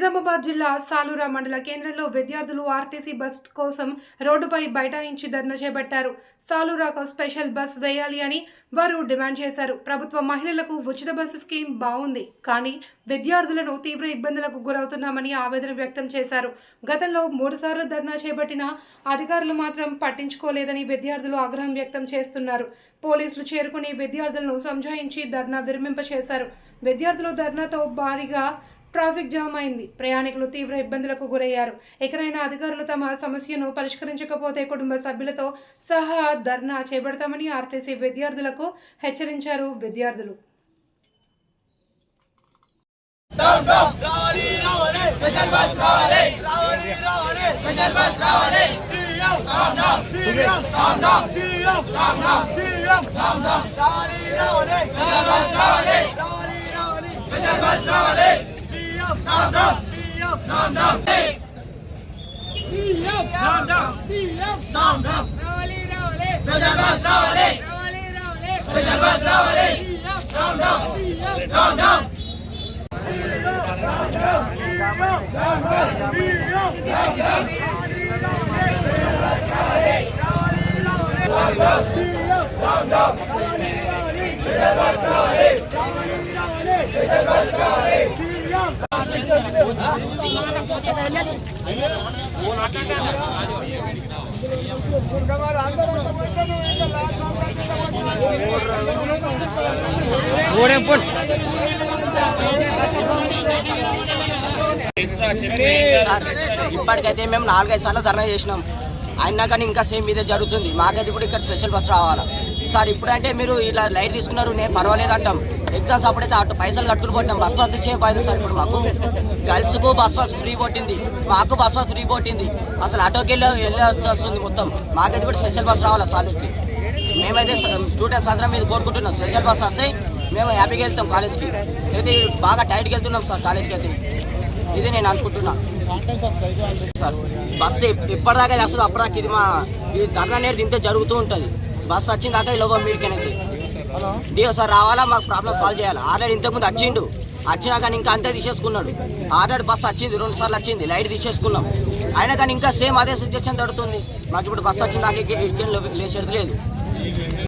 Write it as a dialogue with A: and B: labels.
A: నిజామాబాద్ జిల్లా సాలూరా మండల కేంద్రంలో విద్యార్థులు ఆర్టీసీ బస్ కోసం రోడ్డుపై బైఠాయించి ధర్నా చేపట్టారు. సాలూరాకు స్పెషల్ బస్ వేయాలి అని వారు డిమాండ్ చేశారు. ప్రభుత్వ మహిళలకు ఉచిత బస్సు స్కీమ్ బాగుంది కానీ విద్యార్థులను తీవ్ర ఇబ్బందులకు గురవుతున్నామని ఆవేదన వ్యక్తం చేశారు. గతంలో మూడుసార్లు ధర్నా చేపట్టిన అధికారులు మాత్రం పట్టించుకోలేదని విద్యార్థులు ఆగ్రహం వ్యక్తం చేస్తున్నారు. పోలీసులు చేరుకుని విద్యార్థులను సంజాయించి ధర్నా విరమింపచేశారు. విద్యార్థులు ధర్నాతో భారీగా ట్రాఫిక్ జామ్ అయింది. ప్రయాణికులు తీవ్ర ఇబ్బందులకు గురయ్యారు. ఎక్కడైనా అధికారులు తమ సమస్యను పరిష్కరించకపోతే కుటుంబ సభ్యులతో సహా ధర్నా చేపడతామని ఆర్టీసీ విద్యార్థులకు హెచ్చరించారు విద్యార్థులు.
B: స్పెషల్ బస్ రావాలి. రావాలి రావాలి స్పెషల్ బస్ రావాలి రావాలి రావాలి స్పెషల్ బస్ రావాలి సీఎం రామ్ రామ్ సీఎం రామ్ రామ్
C: ఇప్పటికైతే మేము నాలుగైదు సార్లు ధర్నా చేసినాం. అయినా కానీ ఇంకా సేమ్ ఇదే జరుగుతుంది. మాకైతే ఇప్పుడు ఇక్కడ స్పెషల్ బస్ రావాలా. సార్ ఇప్పుడంటే మీరు ఇలా లైట్ తీసుకున్నారు నేను పర్వాలేదు అంటాం ఎగ్జామ్స్ అప్పుడైతే అటు పైసలు కట్టుకుని పోతాం బస్ పాస్ ఇచ్చే పైసలు సార్ ఇప్పుడు మాకు. గర్ల్స్కు బస్ పాస్ ఫ్రీ కొట్టింది మాకు బస్ పాస్ ఫ్రీ కొట్టింది అసలు ఆటోకి వెళ్ళి వెళ్ళాల్సి వస్తుంది మొత్తం. మాకైతే కూడా స్పెషల్ బస్ రావాలా సార్కి మేమైతే స్టూడెంట్స్ అందరం మీద కోరుకుంటున్నాం. స్పెషల్ బస్ వస్తే మేము హ్యాపీగా వెళ్తాం కాలేజ్కి. అయితే బాగా టైట్గా వెళ్తున్నాం సార్ కాలేజ్కి అయితే. ఇది నేను అనుకుంటున్నా. సార్ బస్సు ఇప్పటిదాకా ఎప్పటిదాకా వస్తుంది అప్పటిదాకా ఇది మా ఈ ధర్నా అనేది ఇంత జరుగుతూ ఉంటుంది. బస్సు వచ్చిన దాకా ఈ లోపల మీడికి డిఓ సార్ రావాలా? మాకు ప్రాబ్లం సాల్వ్ చేయాలి? ఆల్రెడీ ఇంతకుముందు వచ్చిండు వచ్చినా కానీ ఇంకా అంతే తీసేసుకున్నాడు. ఆల్రెడీ బస్సు వచ్చింది రెండు సార్లు వచ్చింది లైట్ తీసేసుకున్నాం. అయినా కానీ ఇంకా సేమ్ అదే సిచ్యువేషన్ జరుగుతుంది మాకు ఇప్పుడు బస్సు వచ్చిన దానికి లేచేది లేదు.